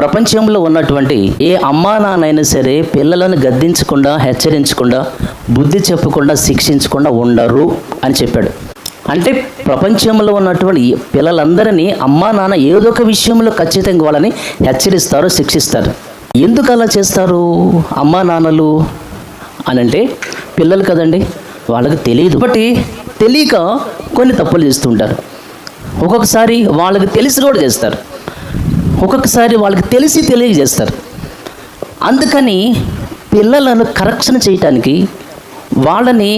ప్రపంచంలో ఉన్నటువంటి ఏ అమ్మా నాన్నైనా సరే పిల్లలను గద్దించకుండా హెచ్చరించకుండా బుద్ధి చెప్పకుండా శిక్షించకుండా ఉండరు అని చెప్పాడు. అంటే ప్రపంచంలో ఉన్నటువంటి పిల్లలందరినీ అమ్మా నాన్న ఏదో ఒక విషయంలో ఖచ్చితంగా వాళ్ళని హెచ్చరిస్తారు శిక్షిస్తారు. ఎందుకు అలా చేస్తారు అమ్మా నాన్నలు? అని అంటే పిల్లలు కదండి వాళ్ళకి తెలియదు. బట్టి తెలియక కొన్ని తప్పులు చేస్తుంటారు ఒక్కొక్కసారి వాళ్ళకి తెలిసి కూడా చేస్తారు. ఒక్కొక్కసారి వాళ్ళకి తెలిసి తెలియజేస్తారు. అందుకని పిల్లలను కరెక్షన్ చేయటానికి వాళ్ళని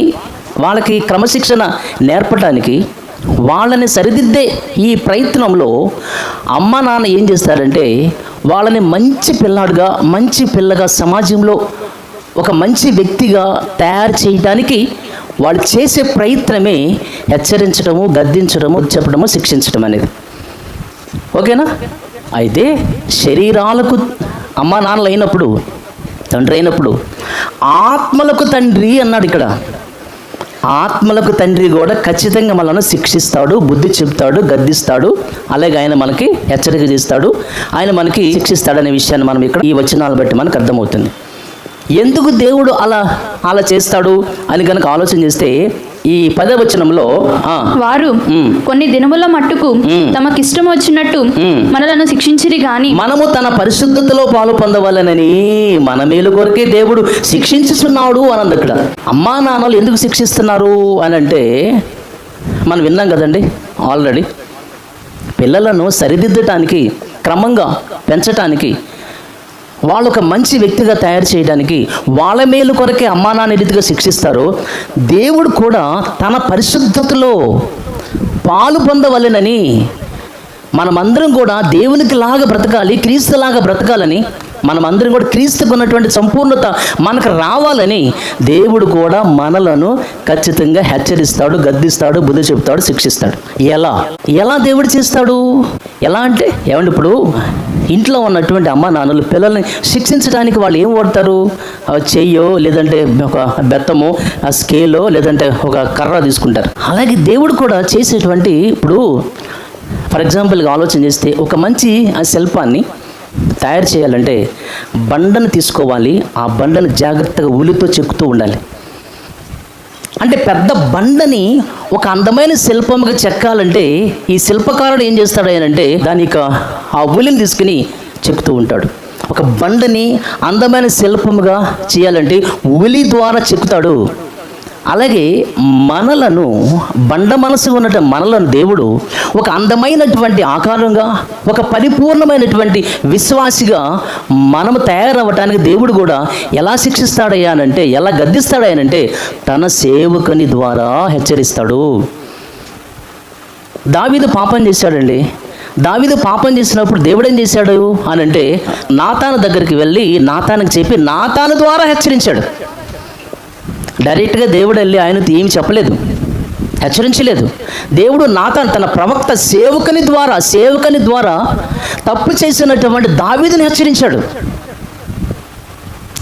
వాళ్ళకి క్రమశిక్షణ నేర్పడానికి వాళ్ళని సరిదిద్దే ఈ ప్రయత్నంలో అమ్మ నాన్న ఏం చేస్తారంటే వాళ్ళని మంచి పిల్లాడుగా మంచి పిల్లగా సమాజంలో ఒక మంచి వ్యక్తిగా తయారు చేయడానికి వాళ్ళు చేసే ప్రయత్నమే హెచ్చరించడము గద్దించడము చెప్పడము శిక్షించడం అనేది. ఓకేనా? అయితే శరీరాలకు అమ్మ నాన్నలు అయినప్పుడు తండ్రి అయినప్పుడు ఆత్మలకు తండ్రి అన్నాడు ఇక్కడ. ఆత్మలకు తండ్రి కూడా ఖచ్చితంగా మనల్ని శిక్షిస్తాడు బుద్ధి చెప్తాడు గద్దిస్తాడు అలాగే ఆయన మనకి హెచ్చరిక చేస్తాడు ఆయన మనకి శిక్షిస్తాడనే విషయాన్ని మనం ఇక్కడ ఈ వచనాలు బట్టి మనకు అర్థమవుతుంది. ఎందుకు దేవుడు అలా అలా చేస్తాడు అని కనుక ఆలోచన చేస్తే ఈ పదవచనంలో వారు. కొన్ని దినముల మట్టుకు. తమకిష్టం వచ్చినట్టు. మనలను శిక్షించిరి గాని మనము తన పరిశుద్ధతలో పాలు పొందవాలనని మన మేలు కొరకే దేవుడు శిక్షించుచున్నాడు అన్నది ఇక్కడ అమ్మా నాన్నలు ఎందుకు శిక్షిస్తున్నారు అని అంటే మనం విన్నాం కదండి ఆల్రెడీ పిల్లలను సరిదిద్దటానికి క్రమంగా పెంచటానికి వాళ్ళు ఒక మంచి వ్యక్తిగా తయారు చేయడానికి వాళ్ళ మేలు కొరకే అమ్మానాన్ని రీతిగా శిక్షిస్తారు దేవుడు కూడా తన పరిశుద్ధతలో పాలు పొందవలెనని మనమందరం కూడా దేవునికి లాగా బ్రతకాలి క్రీస్తులాగా బ్రతకాలని మనమందరం కూడా క్రీస్తుకు ఉన్నటువంటి సంపూర్ణత మనకు రావాలని దేవుడు కూడా మనలను ఖచ్చితంగా హెచ్చరిస్తాడు గద్దిస్తాడు బుద్ధి చెప్తాడు శిక్షిస్తాడు. ఎలా? ఎలా దేవుడు చేస్తాడు? ఎలా అంటే ఏమండి ఇప్పుడు ఇంట్లో ఉన్నటువంటి అమ్మ నాన్నలు పిల్లల్ని శిక్షించడానికి వాళ్ళు ఏం వాడతారు? చెయ్యో లేదంటే ఒక బెత్తమో ఆ స్కేలో లేదంటే ఒక కర్ర తీసుకుంటారు. అలాగే దేవుడు కూడా చేసేటువంటి ఇప్పుడు ఫర్ ఎగ్జాంపుల్గా ఆలోచన చేస్తే ఒక మంచి ఆ శిల్పాన్ని తయారు చేయాలంటే బండను తీసుకోవాలి. ఆ బండను జాగ్రత్తగా ఉలితో చెక్కుతూ ఉండాలి. అంటే పెద్ద బండని ఒక అందమైన శిల్పముగా చెక్కాలంటే ఈ శిల్పకారుడు ఏం చేస్తాడు అంటే దాని యొక్క ఆ ఉలిని తీసుకుని చెక్కుతూ ఉంటాడు. ఒక బండని అందమైన శిల్పముగా చేయాలంటే ఉలి ద్వారా చెక్కుతాడు. అలాగే మనలను బండ మనసు ఉన్నట్టు మనలను దేవుడు ఒక అందమైనటువంటి ఆకారంగా ఒక పరిపూర్ణమైనటువంటి విశ్వాసిగా మనము తయారవ్వటానికి దేవుడు కూడా ఎలా శిక్షిస్తాడయ్యానంటే ఎలా గద్దిస్తాడయ్యానంటే తన సేవకుని ద్వారా హెచ్చరిస్తాడు. దావీదు పాపం చేశాడండి. దావిదు పాపం చేసినప్పుడు దేవుడు ఏం చేశాడు అని అంటే నాతాను దగ్గరికి వెళ్ళి నాతానికి చెప్పి నాతాను ద్వారా హెచ్చరించాడు. డైరెక్ట్గా దేవుడు వెళ్ళి ఆయనతో ఏమి చెప్పలేదు హెచ్చరించలేదు. దేవుడు నాతన్ తన ప్రవక్త సేవకుని ద్వారా సేవకుని ద్వారా తప్పు చేసినటువంటి దావీదుని హెచ్చరించాడు.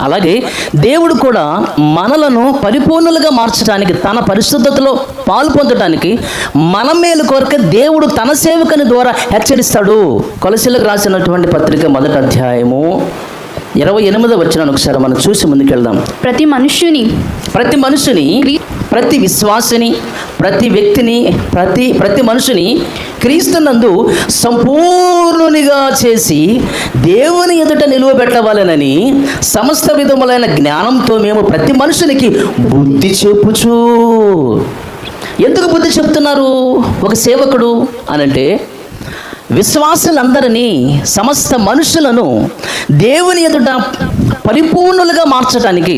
అలాగే దేవుడు కూడా మనలను పరిపూర్ణులుగా మార్చడానికి తన పరిశుద్ధతలో పాలు పొందడానికి మన మేలు కొరకే దేవుడు తన సేవకుని ద్వారా హెచ్చరిస్తాడు. కొలసీలకు రాసినటువంటి పత్రిక మొదటి అధ్యాయము ఇరవై ఎనిమిదో వచ్చిన ఒకసారి మనం చూసి ముందుకెళ్దాం. ప్రతి మనుష్యుని ప్రతి మనుషుని ప్రతి విశ్వాసిని ప్రతి వ్యక్తిని ప్రతి ప్రతి మనుషుని క్రీస్తునందు సంపూర్ణునిగా చేసి దేవుని ఎదుట నిలువబెట్టవాలనని సమస్త విధములైన జ్ఞానంతో మేము ప్రతి మనుషునికి బుద్ధి చెప్పుచు. ఎందుకు బుద్ధి చెప్తున్నారు? ఒక సేవకుడు అనంటే విశ్వాసులందరినీ సమస్త మనుషులను దేవుని ఎదుట పరిపూర్ణులుగా మార్చడానికి